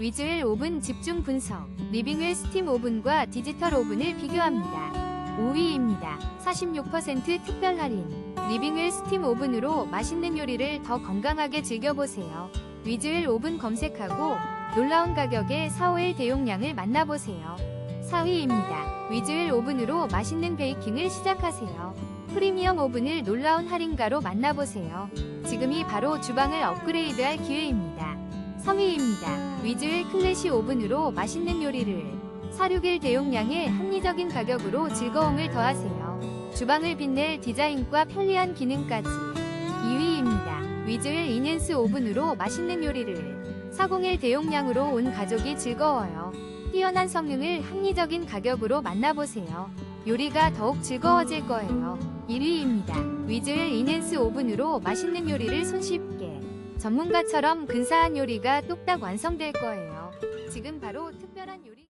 위즈웰 오븐 집중 분석. 리빙웰 스팀 오븐과 디지털 오븐을 비교합니다. 5위입니다. 46% 특별 할인. 리빙웰 스팀 오븐으로 맛있는 요리를 더 건강하게 즐겨보세요. 위즈웰 오븐 검색하고 놀라운 가격에 4호일 대용량을 만나보세요. 4위입니다. 위즈웰 오븐으로 맛있는 베이킹을 시작하세요. 프리미엄 오븐을 놀라운 할인가로 만나보세요. 지금이 바로 주방을 업그레이드할 기회입니다. 3위입니다. 위즈웰 클래시 오븐으로 맛있는 요리를 461 대용량의 합리적인 가격으로 즐거움을 더하세요. 주방을 빛낼 디자인과 편리한 기능까지 2위입니다. 위즈웰 인핸스 오븐으로 맛있는 요리를 401 대용량으로 온 가족이 즐거워요. 뛰어난 성능을 합리적인 가격으로 만나보세요. 요리가 더욱 즐거워질 거예요. 1위입니다. 위즈웰 인핸스 오븐으로 맛있는 요리를 손쉽게 전문가처럼 근사한 요리가 뚝딱 완성될 거예요. 지금 바로 특별한 요리